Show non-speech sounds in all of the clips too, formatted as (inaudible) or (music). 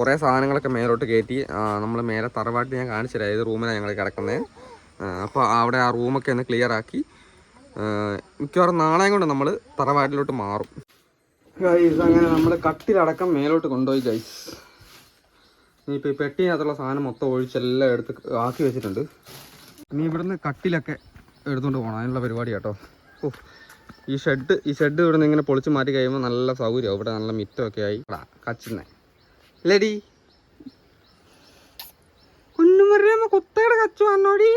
കുറേ സാധനങ്ങളൊക്കെ മേലോട്ട് കയറ്റി നമ്മൾ മേലെ തറവാട്ട് ഞാൻ കാണിച്ചില്ല ഏത് റൂമിലാണ് ഞങ്ങൾ കിടക്കുന്നത് അപ്പോൾ അവിടെ ആ റൂമൊക്കെ ഒന്ന് ക്ലിയർ ആക്കി മിക്കവാറും നാളെയും കൊണ്ട് നമ്മൾ തറവാട്ടിലോട്ട് മാറും. അങ്ങനെ നമ്മൾ കട്ടിലടക്കം മേലോട്ട് കൊണ്ടുപോയി ഗൈസ് ഇനിയിപ്പോൾ ഈ പെട്ടിനകത്തുള്ള സാധനം മൊത്തം ഒഴിച്ചെല്ലാം എടുത്ത് ആക്കി വെച്ചിട്ടുണ്ട്. ഇനി ഇവിടുന്ന് കട്ടിലൊക്കെ എടുത്തുകൊണ്ട് പോകണം അതിനുള്ള പരിപാടി കേട്ടോ. ഓ ഈ ഷെഡ് ഈ ഷെഡ് ഇവിടുന്ന് ഇങ്ങനെ പൊളിച്ച് മാറ്റി കഴിയുമ്പോൾ നല്ല സൗകര്യമാവും. ഇവിടെ നല്ല മിറ്റമൊക്കെ ആയി. കച്ചിന്നെ ലെഡി കുഞ്ഞുമറിയമ്മ കുത്തയുടെ കച്ചു വന്നോടി.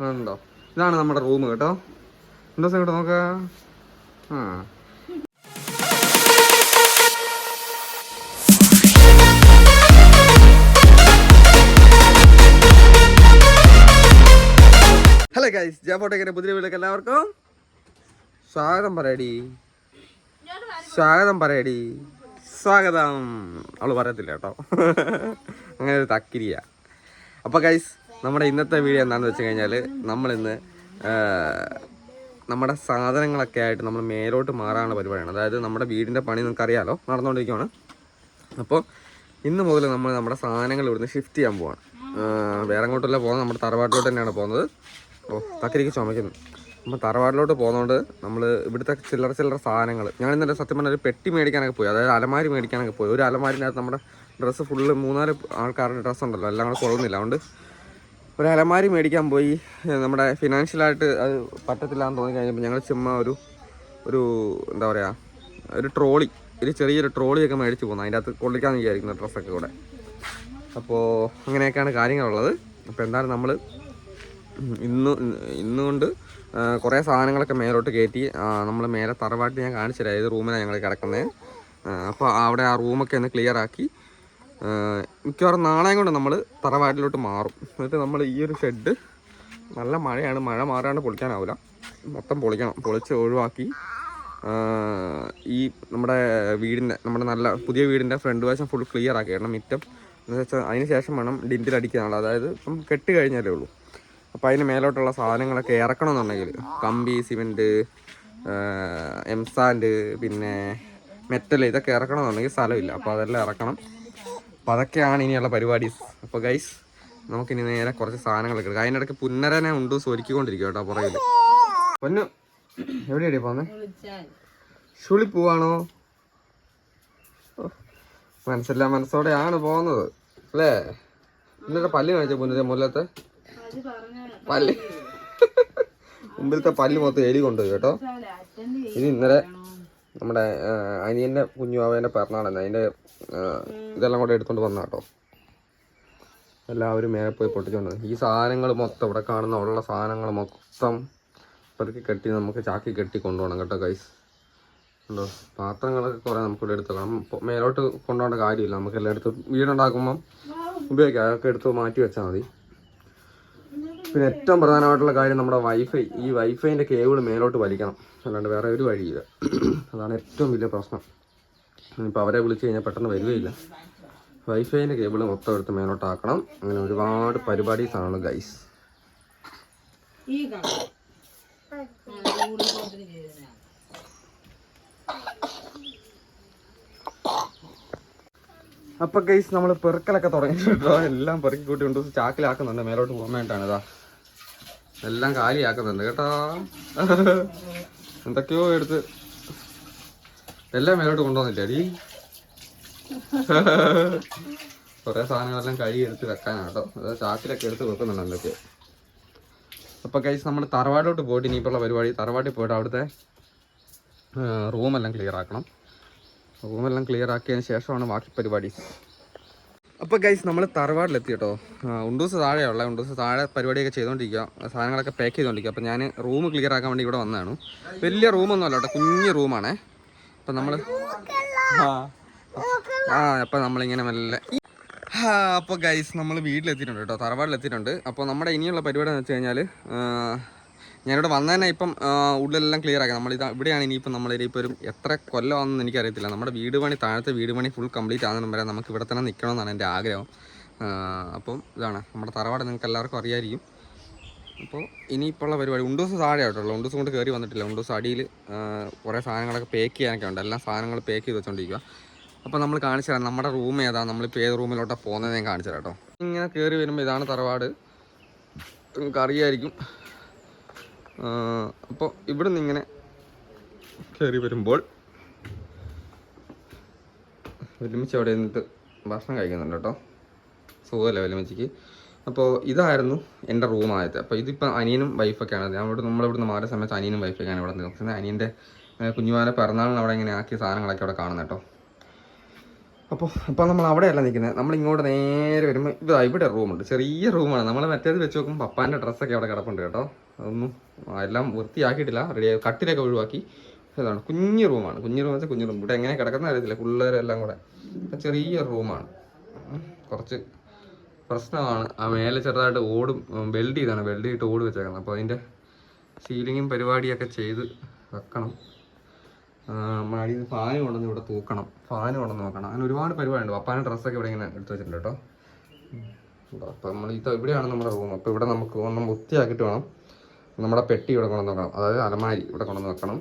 ഉണ്ടോ? ഇതാണ് നമ്മുടെ റൂം കേട്ടോ. എന്താ കേട്ടോ നോക്ക? ആ. ഹലോ ഗൈസ് ജാഫോട്ടേക്കിന്റെ പുതിയ വീട്ടിലേക്ക് എല്ലാവർക്കും സ്വാഗതം പറയടി. സ്വാഗതം പറയടി. സ്വാഗതം. അവൾ പറയത്തില്ല കേട്ടോ. അങ്ങനെ ഒരു തക്കിരിയ. അപ്പോൾ ഗൈസ് നമ്മുടെ ഇന്നത്തെ വീഡിയോ എന്താണെന്ന് വെച്ച് കഴിഞ്ഞാൽ നമ്മളിന്ന് നമ്മുടെ സാധനങ്ങളൊക്കെ ആയിട്ട് നമ്മൾ മേലോട്ട് മാറാനുള്ള പരിപാടിയാണ്. അതായത് നമ്മുടെ വീടിന്റെ പണി നിങ്ങൾക്ക് അറിയാലോ നടന്നുകൊണ്ടിരിക്കുകയാണ് അപ്പോൾ ഇന്ന് മുതൽ നമ്മൾ നമ്മുടെ സാധനങ്ങൾ ഇവിടുന്ന് ഷിഫ്റ്റ് ചെയ്യാൻ പോവാണ്. വേറെ അങ്ങോട്ടല്ല പോകുന്നത് നമ്മുടെ തറവാട്ടിലോട്ട് തന്നെയാണ് പോകുന്നത്. ഓ തക്കരിക്ക് ചുമക്കുന്നു. അപ്പോൾ തറവാടിലോട്ട് പോകുന്നതുകൊണ്ട് നമ്മൾ ഇവിടുത്തെ ചില്ലറ ചില്ലറ സാധനങ്ങൾ ഞാൻ ഇന്നലെ സത്യം പറഞ്ഞാൽ ഒരു പെട്ടി മേടിക്കാനൊക്കെ പോയി. അതായത് അലമാരി മേടിക്കാനൊക്കെ പോയി. ഒരു അലമാരിനകത്ത് നമ്മുടെ ഡ്രസ്സ് ഫുള്ള് മൂന്നാൽ ആൾക്കാരുടെ ഡ്രസ്സ് ഉണ്ടല്ലോ. എല്ലാം കൂടെ കൊള്ളുന്നില്ല. അതുകൊണ്ട് ഒരു അലമാരി മേടിക്കാൻ പോയി. നമ്മുടെ ഫിനാൻഷ്യലായിട്ട് അത് പറ്റത്തില്ല എന്ന് തോന്നി കഴിഞ്ഞപ്പോൾ ഞങ്ങൾ ചുമ്മാ ഒരു ഒരു എന്താ പറയുക ഒരു ട്രോളി ഒരു ചെറിയൊരു ട്രോളിയൊക്കെ മേടിച്ച് പോകുന്നത് അതിന്റെ അകത്ത് കൊള്ളിക്കാമെന്ന് വിചാരിക്കുന്നു ഡ്രസ്സൊക്കെ കൂടെ. അപ്പോൾ അങ്ങനെയൊക്കെയാണ് കാര്യങ്ങളുള്ളത്. അപ്പോൾ എന്തായാലും നമ്മൾ ഇന്ന് ഇന്നുകൊണ്ട് കുറേ സാധനങ്ങളൊക്കെ മേലോട്ട് കയറ്റി നമ്മൾ മേലെ തറവാട്ട് ഞാൻ കാണിച്ചു തരാം ഏത് റൂമിലാണ് ഞങ്ങൾ കിടക്കുന്നത് അപ്പോൾ അവിടെ ആ റൂമൊക്കെ ഒന്ന് ക്ലിയർ ആക്കി മിക്കവാറും നാളെ കൊണ്ട് നമ്മൾ തറവാട്ടിലോട്ട് മാറും. എന്നിട്ട് നമ്മൾ ഈ ഒരു ഷെഡ് നല്ല മഴയാണ് മഴ മാറാണ്ട് പൊളിക്കാനാവില്ല മൊത്തം പൊളിക്കണം പൊളിച്ച് ഒഴിവാക്കി. ഈ നമ്മുടെ വീടിന്റെ നമ്മുടെ നല്ല പുതിയ വീടിന്റെ ഫ്രണ്ട് വശം ഫുൾ ക്ലിയർ ആക്കി കാരണം മിറ്റം. എന്ന് വെച്ചാൽ അതിന് ശേഷം വേണം അടിക്കാനുള്ള അതായത് ഇപ്പം കെട്ട് കഴിഞ്ഞാലേ ഉള്ളൂ. അപ്പോൾ അതിന് മേലോട്ടുള്ള സാധനങ്ങളൊക്കെ ഇറക്കണമെന്നുണ്ടെങ്കിൽ കമ്പി സിമെന്റ് എം സാൻഡ് പിന്നെ മെറ്റൽ ഇതൊക്കെ ഇറക്കണമെന്നുണ്ടെങ്കിൽ സ്ഥലമില്ല. അപ്പോൾ അതെല്ലാം ഇറക്കണം. അപ്പോൾ അതൊക്കെയാണ് ഇനിയുള്ള പരിപാടി. അപ്പോൾ ഗൈസ് നമുക്കിനി നേരെ കുറച്ച് സാധനങ്ങളൊക്കെ എടുക്കാം. ഇടയ്ക്ക് പുന്നരനെ ഉണ്ട് സൊലിക്കൊണ്ടിരിക്കും കേട്ടോ പുറകിൽ പൊന്നു എവിടെയാടി പോന്നെ? ഷുളി പോവാണോ മനസ്സില്ല മനസ്സോടെയാണ് പോകുന്നത്. അല്ലേ? എന്നിട്ട് പല്ല് കാണിച്ച പൊന്നിന്റെ മുല്ലത്തെ? പല്ല്. (laughs) മുമ്പിലത്തെ പല്ല് മൊത്തം എലി കൊണ്ടുപോയി കേട്ടോ. ഇനി ഇന്നലെ നമ്മുടെ അനിയന്റെ കുഞ്ഞുവാവേന്റെ പിറന്നാളെന്ന് അതിന്റെ ഇതെല്ലാം കൂടെ എടുത്തോണ്ട് വന്ന കേട്ടോ. എല്ലാവരും മേലെ പോയി പൊട്ടിച്ചോണ്ട്. ഈ സാധനങ്ങൾ മൊത്തം ഇവിടെ കാണുന്ന ഉള്ള സാധനങ്ങൾ മൊത്തം പെറുക്കി കെട്ടി നമുക്ക് ചാക്കി കെട്ടി കൊണ്ടുപോകണം കേട്ടോ കൈസ് ഉണ്ടോ? പാത്രങ്ങളൊക്കെ കുറേ നമുക്ക് ഇവിടെ എടുത്ത് വെക്കണം. മേലോട്ട് കൊണ്ടുപോകേണ്ട കാര്യമില്ല. നമുക്ക് എല്ലാം എടുത്ത് വീടുണ്ടാക്കുമ്പം ഉപയോഗിക്കാം. അതൊക്കെ എടുത്ത് മാറ്റി വെച്ചാൽ മതി. പിന്നെ ഏറ്റവും പ്രധാനമായിട്ടുള്ള കാര്യം നമ്മുടെ വൈഫൈ ഈ വൈഫൈന്റെ കേബിൾ മേലോട്ട് വലിക്കണം. അല്ലാണ്ട് വേറെ ഒരു വഴിയില്ല. അതാണ് ഏറ്റവും വലിയ പ്രശ്നം. ഇനിയിപ്പോൾ അവരെ വിളിച്ച് കഴിഞ്ഞാൽ പെട്ടെന്ന് വരികയില്ല വൈഫൈന്റെ കേബിൾ മൊത്തം എടുത്ത് മേലോട്ടാക്കണം. അങ്ങനെ ഒരുപാട് പരിപാടീസാണ് ഗൈസ് അപ്പൊ ഗൈസ് നമ്മൾ പെറുക്കലൊക്കെ തുടങ്ങി എല്ലാം പെറുക്കി കൂട്ടി കൊണ്ട് ചാക്കിലാക്കുന്നുണ്ട്. മേലോട്ട് പോകാൻ വേണ്ടിയിട്ടാണ് ഇതാ. എല്ലാം കാലിയാക്കുന്നുണ്ട് കേട്ടോ. എന്തൊക്കെയോ എടുത്ത് എല്ലാം മേലോട്ട് കൊണ്ടുവന്നില്ലേ അടി? കുറേ സാധനങ്ങളെല്ലാം കഴുകി എടുത്ത് വെക്കാനാണ് കേട്ടോ അത് ചാക്കിലൊക്കെ എടുത്ത് വെക്കുന്നുണ്ട് എന്തൊക്കെ അപ്പൊ കഴിച്ച് നമ്മൾ തറവാടോട്ട് പോയിട്ട് ഇനിയിപ്പോൾ പരിപാടി തറവാട്ടിൽ പോയിട്ട് അവിടുത്തെ റൂമെല്ലാം ക്ലിയർ ആക്കണം. റൂമെല്ലാം ക്ലിയർ ആക്കിയതിന് ശേഷമാണ് ബാക്കി പരിപാടി. അപ്പോൾ ഗൈസ് നമ്മൾ തറവാടിലെത്തി കേട്ടോ ഉണ്ടൂസ് താഴെ ഉള്ളത് ഉണ്ടൂസ് താഴെ പരിപാടിയൊക്കെ ചെയ്തുകൊണ്ടിരിക്കുക സാധനങ്ങളൊക്കെ പാക്ക് ചെയ്തുകൊണ്ടിരിക്കുക അപ്പോൾ ഞാൻ റൂം ക്ലിയർ ആക്കാൻ വേണ്ടി ഇവിടെ വന്നതാണ്. വലിയ റൂമൊന്നും അല്ല കേട്ടോ. കുഞ്ഞു റൂമാണേ അപ്പം നമ്മൾ ആ. ആ അപ്പം നമ്മളിങ്ങനെ മെല്ലെ അപ്പോൾ ഗൈസ് നമ്മൾ വീട്ടിലെത്തിയിട്ടുണ്ട് കേട്ടോ. തറവാടിലെത്തിയിട്ടുണ്ട് അപ്പോൾ നമ്മുടെ ഇനിയുള്ള പരിപാടി എന്ന് വെച്ച് കഴിഞ്ഞാൽ ഞാനിവിടെ വന്നതന്നെ ഇപ്പം ഉള്ളിലെല്ലാം ക്ലിയർ ആക്കാം. നമ്മൾ ഇത് ഇവിടെയാണ് ഇനിയിപ്പോൾ ഒരു എത്ര കൊല്ലമാണെന്ന് എനിക്കറിയത്തില്ല. നമ്മുടെ വീട് പണി താഴത്തെ വീട് പണി ഫുൾ കംപ്ലീറ്റ് ആകുന്ന വരെ നമുക്ക് ഇവിടെ തന്നെ നിൽക്കണമെന്നാണ് എന്റെ ആഗ്രഹം. അപ്പം ഇതാണ് നമ്മുടെ തറവാട് നിങ്ങൾക്ക് എല്ലാവർക്കും അറിയായിരിക്കും. അപ്പോൾ ഇനിയിപ്പോൾ ഉള്ള പരിപാടി ഉണ്ടൂസ് താഴെ ആയിട്ടുള്ളൂ. ഉണ്ടൂസ് കൊണ്ട് കയറി വന്നിട്ടില്ല. ഉണ്ടൂസ് അടിയിൽ കുറേ സാധനങ്ങളൊക്കെ പേക്ക് ചെയ്യാനൊക്കെ ഉണ്ട്. എല്ലാ സാധനങ്ങളും പേക്ക് ചെയ്ത് വെച്ചോണ്ടിരിക്കുക അപ്പോൾ നമ്മൾ കാണിച്ചു തരാം. നമ്മുടെ റൂം ഏതാ? നമ്മളിപ്പോൾ ഏത് റൂമിലോട്ടാണ് പോകുന്നത് ഞാൻ കാണിച്ചു തരാം കേട്ടോ ഇങ്ങനെ കയറി വരുമ്പോൾ ഇതാണ് തറവാട്. നിങ്ങൾക്ക് അറിയായിരിക്കും അപ്പോൾ ഇവിടെ നിന്ന് ഇങ്ങനെ കയറി വരുമ്പോൾ ഒരുമിച്ച് അവിടെ നിന്നിട്ട് ഭക്ഷണം കഴിക്കുന്നുണ്ട് കേട്ടോ. സുഖമല്ലേ വലിമിച്ചിക്ക് അപ്പോൾ ഇതായിരുന്നു എന്റെ റൂം ആദ്യത്തെ. അപ്പോൾ ഇതിപ്പോൾ അനിയനും വൈഫൊക്കെയാണ് ഞാൻ ഇവിടെ നമ്മളിവിടുന്ന് മാറിയ സമയത്ത് അനിയനും വൈഫൊക്കെയാണ് ഇവിടെ നിൽക്കുന്നത്. അനിയന്റെ കുഞ്ഞുമാരെ പിറന്നാളിന് അവിടെ ഇങ്ങനെ ആക്കിയ സാധനങ്ങളൊക്കെ അവിടെ കാണുന്നത് കേട്ടോ. അപ്പോൾ അപ്പോൾ നമ്മൾ അവിടെയല്ല നിൽക്കുന്നത്. നമ്മൾ ഇങ്ങോട്ട് നേരെ വരുമ്പോൾ ഇതാ ഇവിടെ റൂമുണ്ട് ചെറിയ റൂമാണ് നമ്മൾ മറ്റേത് വെച്ച് നോക്കുമ്പോൾ പപ്പാന്റെ ഡ്രസ്സൊക്കെ അവിടെ കിടപ്പുണ്ട് കേട്ടോ. അതൊന്നും എല്ലാം വൃത്തിയാക്കിയിട്ടില്ല. റെഡി കട്ടിലൊക്കെ ഒഴിവാക്കി. ഇതാണ് കുഞ്ഞു റൂമാണ് കുഞ്ഞു റൂം വെച്ചാൽ കുഞ്ഞു റൂം ഇവിടെ എങ്ങനെ കിടക്കുന്ന അറിയത്തില്ല. പിള്ളേരെല്ലാം കൂടെ. ചെറിയ റൂമാണ് കുറച്ച് പ്രശ്നമാണ്. ആ മേലെ ചെറുതായിട്ട് ഓടും വെൽഡ് ചെയ്താണ്. വെൽഡ് ചെയ്തിട്ട് ഓട് വെച്ചേക്കുന്നത് അപ്പോൾ അതിന്റെ സീലിങ്ങും പരിപാടിയൊക്കെ ചെയ്ത് വെക്കണം. മടിയിൽ ഫാൻ കൊണ്ടുവന്ന് ഇവിടെ തൂക്കണം. ഫാൻ കൊണ്ടുവന്ന് നോക്കണം. അങ്ങനെ ഒരുപാട് പരിപാടിയുണ്ട്. പപ്പാന്റെ ഡ്രസ്സൊക്കെ ഇവിടെ ഇങ്ങനെ എടുത്തു വെച്ചിട്ടുണ്ട് കേട്ടോ. അപ്പോൾ നമ്മൾ ഇത് ഇവിടെയാണ് നമ്മുടെ റൂം. അപ്പോൾ ഇവിടെ നമുക്ക് ഒന്ന് വൃത്തിയാക്കിയിട്ട് വേണം നമ്മുടെ പെട്ടി ഇവിടെ കൊണ്ടുവന്ന് നോക്കണം. അതായത് അലമാരി ഇവിടെ കൊണ്ടുവന്ന് വെക്കണം.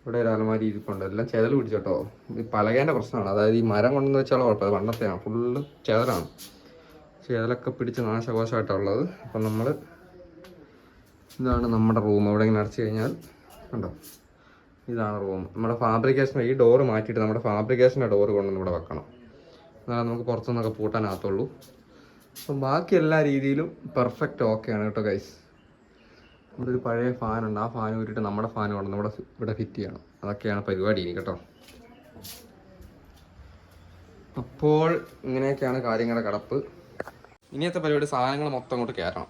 ഇവിടെ ഒരു അലമാരി ഇരിപ്പുണ്ട്. എല്ലാം ചെതൽ പിടിച്ചോട്ടോ ഈ പലകേന്റെ പ്രശ്നമാണ്. അതായത് ഈ മരം കൊണ്ടുവന്ന് വെച്ചാൽ കുഴപ്പമില്ല. പണ്ടത്തെയാണ് ഫുള്ള് ചെതലാണ്. ചെതലൊക്കെ പിടിച്ച് നാശകോശമായിട്ടാണ് ഉള്ളത്. അപ്പം നമ്മൾ ഇതാണ് നമ്മുടെ റൂം. ഇവിടെ ഇങ്ങനെ അടച്ചു കഴിഞ്ഞാൽ കണ്ടോ? ഇതാണ് റൂം. നമ്മുടെ ഫാബ്രിക്കേഷൻ ഈ ഡോറ് മാറ്റിയിട്ട് നമ്മുടെ ഫാബ്രിക്കേഷന്റെ ഡോറ് കൊണ്ടുവന്ന് ഇവിടെ വെക്കണം. എന്നാലും നമുക്ക് പുറത്തുനിന്നൊക്കെ പൂട്ടാനാകത്തുള്ളൂ. അപ്പം ബാക്കി എല്ലാ രീതിയിലും പെർഫെക്റ്റ് ഓക്കെയാണ് കേട്ടോ ഗൈസ് ഇവിടെ ഒരു പഴയ ഫാനുണ്ട് ആ ഫാൻ ഊരിയിട്ട് നമ്മുടെ ഫാൻ കൊണ്ട് നമ്മുടെ ഇവിടെ ഫിറ്റ് ചെയ്യണം. അതൊക്കെയാണ് പരിപാടി ഇനി കേട്ടോ. അപ്പോൾ ഇങ്ങനെയൊക്കെയാണ് കാര്യങ്ങളുടെ കിടപ്പ്. ഇനിയത്തെ പരിപാടി സാധനങ്ങൾ മൊത്തം ഇങ്ങോട്ട് കയറണം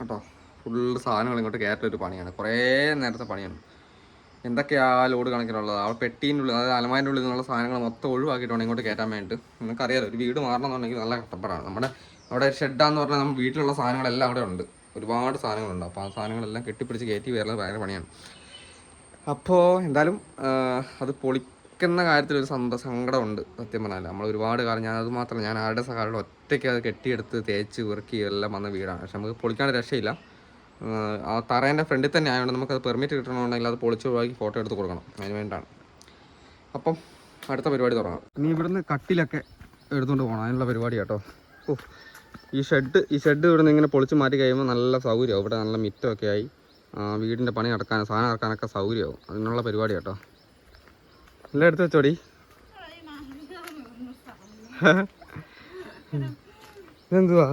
കേട്ടോ. ഫുൾ സാധനങ്ങൾ ഇങ്ങോട്ട് കയറ്റൊരു പണിയാണ്. കുറേ നേരത്തെ പണിയാണ് എന്തൊക്കെയാ ലോഡ് കണക്കിനുള്ളത്? ആ പെട്ടീന്റെ ഉള്ളിൽ അതായത് അലമാരിന്റെ ഉള്ളിൽ നിന്നുള്ള സാധനങ്ങൾ മൊത്തം ഒഴിവാക്കിയിട്ടുണ്ട് ഇങ്ങോട്ട് കയറ്റാൻ വേണ്ടിയിട്ട്. നിങ്ങൾക്കറിയാലോ ഒരു വീട് മാറണമെന്നുണ്ടെങ്കിൽ നല്ല കഷ്ടപ്പാടാണ്. നമ്മുടെ അവിടെ ഷെഡാന്ന് പറഞ്ഞാൽ നമ്മുടെ വീട്ടിലുള്ള സാധനങ്ങളെല്ലാം അവിടെ ഉണ്ട്. ഒരുപാട് സാധനങ്ങളുണ്ട്. അപ്പോൾ ആ സാധനങ്ങളെല്ലാം കെട്ടിപ്പിടിച്ച് കയറ്റി വരുന്നത് ഭയങ്കര പണിയാണ്. അപ്പോൾ എന്തായാലും അത് പൊളിക്കുന്ന കാര്യത്തിൽ ഒരു സന്ത സങ്കടമുണ്ട്. സത്യം പറഞ്ഞാൽ നമ്മൾ ഒരുപാട് കാലം ഞാൻ അത് മാത്രമല്ല ഞാൻ ആരുടെ സഹായം ഒറ്റയ്ക്ക് അത് കെട്ടിയെടുത്ത് തേച്ച് വിറക്കി എല്ലാം വന്ന വീടാണ്. പക്ഷെ നമുക്ക് പൊളിക്കാണ്ട് രക്ഷയില്ല. ആ, തറേന്റെ ഫ്രണ്ടിൽ തന്നെ ആയതുകൊണ്ട് നമുക്കത് പെർമിറ്റ് കിട്ടണമെന്നുണ്ടെങ്കിൽ അത് പൊളിച്ച് ഒഴിവാക്കി ഫോട്ടോ എടുത്ത് കൊടുക്കണം. അതിന് വേണ്ടാണ് അപ്പം അടുത്ത പരിപാടി തുടങ്ങാം. ഇനി ഇവിടുന്ന് കട്ടിലൊക്കെ എടുത്തുകൊണ്ട് പോകണം അതിനുള്ള പരിപാടി കേട്ടോ. ഓ ഈ ഷെഡ് ഈ ഷെഡ് ഇവിടുന്ന് ഇങ്ങനെ പൊളിച്ച് മാറ്റി കഴിയുമ്പോൾ നല്ല സൗകര്യമാവും. ഇവിടെ നല്ല മിറ്റമൊക്കെ ആയി. വീടിന്റെ പണി നടക്കാൻ സാധനം ഇറക്കാനൊക്കെ സൗകര്യമാവും. അതിനുള്ള പരിപാടി കേട്ടോ. എല്ലാം എടുത്ത് വെച്ചോടി. (laughs) ഇതെന്തുവാ?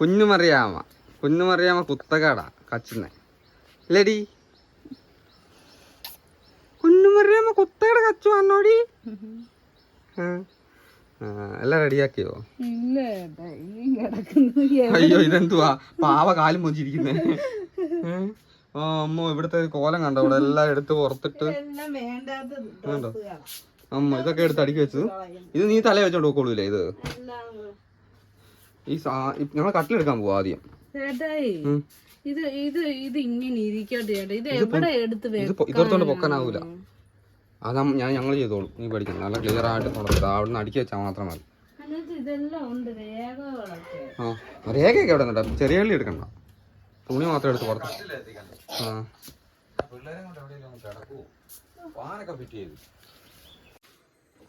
കുഞ്ഞുമറിയാമ. കുഞ്ഞുമറിയാമ കുത്തകാട കച്ചുന്നെ ഇല്ലടി? കുഞ്ഞുമറിയാമ കുത്തകട കച്ചു വന്നോടി? എല്ലാം റെഡിയാക്കിയോ? അയ്യോ ഇതെന്തുവാ? പാവ കാലും പൊഞ്ചിരിക്കുന്നേ ആ അമ്മ ഇവിടുത്തെ കോലം കണ്ടോ? ഇവിടെ എല്ലാം എടുത്ത് പുറത്തിട്ട്. ഉണ്ടോ? അമ്മ ഇതൊക്കെ എടുത്ത് അടുക്കി വെച്ചു ഇത് നീ തല വെച്ചോണ്ട് പോക്കോളൂലേ ഇത്? ഈ സാ ഞങ്ങൾ കട്ടിലെടുക്കാൻ പോവാ ആദ്യം. ഇത് ഇത് ഇത് ഇങ്ങനെ ഇരിക്കട്ടെ ഇത് എവിടെ എടുത്ത് ഇതെടുത്തോണ്ട് പൊക്കാനാവൂല. അത് ഞാൻ ഞങ്ങൾ ചെയ്തോളൂ നീ പഠിക്കണം നല്ല ക്ലിയർ ആയിട്ട് കൊണ്ടുവരാം അവിടെ നിന്ന് അടുക്കി വെച്ചാൽ മാത്രം മതി. ആ രേഖയൊക്കെ എവിടെ നിന്നിട്ടാ ചെറിയ കള്ളി എടുക്കണ്ട. തുണി മാത്രം എടുത്ത് പുറത്ത്. ആ.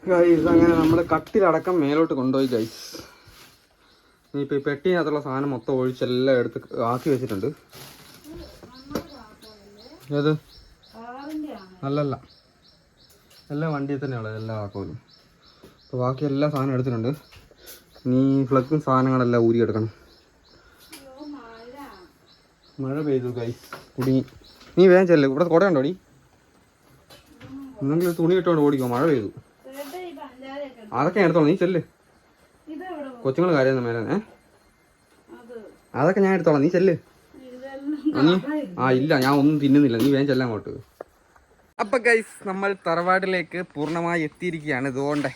ഗൈസ് അങ്ങനെ നമ്മൾ കട്ടിലടക്കം മേലോട്ട് കൊണ്ടുപോയി ഗൈസ് ഇനിയിപ്പോൾ ഈ പെട്ടിനകത്തുള്ള സാധനം മൊത്തം ഒഴിച്ചെല്ലാം എടുത്ത് ആക്കി വെച്ചിട്ടുണ്ട്. ഏത്? അല്ലല്ല. എല്ലാം വണ്ടിയിൽ തന്നെയുള്ളത് എല്ലാ ആക്കോലും. അപ്പോൾ ബാക്കി എല്ലാ സാധനം എടുത്തിട്ടുണ്ട്. ഇനി ഫ്ലക്സും സാധനങ്ങളെല്ലാം ഊരിയെടുക്കണം മഴ പെയ്തു കൈ കുടുങ്ങി. നീ വേഗം ചെല്ലു. ഇവിടെ കുടയുണ്ടോ നീ എന്തെങ്കിലും തുണി ഇട്ടുകൊണ്ട് ഓടിക്കോ. മഴ പെയ്തു. അതൊക്കെ എടുത്തോളൂ. നീ ചെല്ല്. കൊച്ചുങ്ങൾ കാര്യം മേലെ അതൊക്കെ ഞാൻ എടുത്തോളാം. നീ ചെല്ല്. നീ ആ ഇല്ല ഞാൻ ഒന്നും തിന്നുന്നില്ല. നീ വേഗം ചെല്ലാൻ അങ്ങോട്ട്. അപ്പൊ ഗൈസ് നമ്മൾ തറവാടിലേക്ക് പൂർണമായി എത്തിയിരിക്കുകയാണ്. ഇതുകൊണ്ട്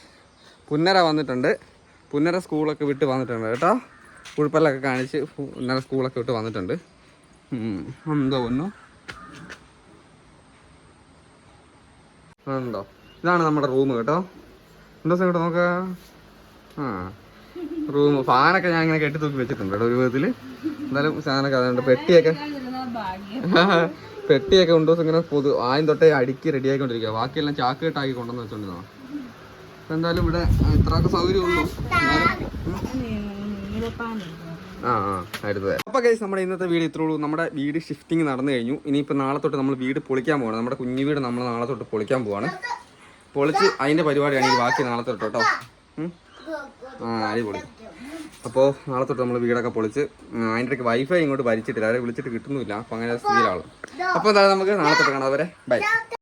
പുന്നര വന്നിട്ടുണ്ട്. പുന്നര സ്കൂളൊക്കെ വിട്ട് വന്നിട്ടുണ്ട് കേട്ടോ. കുഴപ്പമില്ലൊക്കെ കാണിച്ച് പുന്നര സ്കൂളൊക്കെ വിട്ട് വന്നിട്ടുണ്ട്. എന്തോ ഒന്നു ഉണ്ടോ ഇതാണ് നമ്മുടെ റൂം കേട്ടോ. എന്താ കേട്ടോ നോക്കാം? ആ. റൂം. ഫാനൊക്കെ ഞാൻ ഇങ്ങനെ കെട്ടി തൂക്കി വെച്ചിട്ടുണ്ട് ഒരു വിധത്തിൽ. എന്നാലും സാധനമൊക്കെ അതുകൊണ്ട് പെട്ടിയൊക്കെ പെട്ടിയൊക്കെ കൊണ്ടു ഇങ്ങനെ പൊതു ആദ്യം തൊട്ടേ അടുക്കി റെഡി ആയിക്കൊണ്ടിരിക്കുക ബാക്കിയെല്ലാം ചാക്ക് കെട്ടാക്കി കൊണ്ടുവന്ന് വെച്ചോണ്ടിരുന്നോ എന്തായാലും ഇവിടെ ഇത്രയൊക്കെ സൗകര്യം ഉള്ളൂ ആ ആ അടുത്തത് അപ്പോൾ നമ്മുടെ ഇന്നത്തെ വീട് ഇത്രേ ഉള്ളൂ. നമ്മുടെ വീട് ഷിഫ്റ്റിംഗ് നടന്നു കഴിഞ്ഞു. ഇനിയിപ്പോൾ നാളെ തൊട്ട് നമ്മൾ വീട് പൊളിക്കാൻ പോവാണ്. നമ്മുടെ കുഞ്ഞു വീട് നമ്മൾ നാളെ തൊട്ട് പൊളിക്കാൻ പോവാണ്. പൊളിച്ച് അതിന്റെ പരിപാടിയാണ് ഈ ബാക്കി നാളെ തൊട്ട് കേട്ടോ. ആ അടിപൊളി. അപ്പോൾ നാളെ തൊട്ട് നമ്മൾ വീടൊക്കെ പൊളിച്ച് അതിന്റെ ഇടയ്ക്ക് വൈഫൈ ഇങ്ങോട്ട് ഭരിച്ചിട്ടില്ല അവരെ വിളിച്ചിട്ട് കിട്ടുന്നില്ല അപ്പോൾ അങ്ങനെ സ്ഥിതിയിലാണ് അപ്പോൾ എന്തായാലും നമുക്ക് നാളെ തൊട്ട് കാണാം. അവരെ ബൈ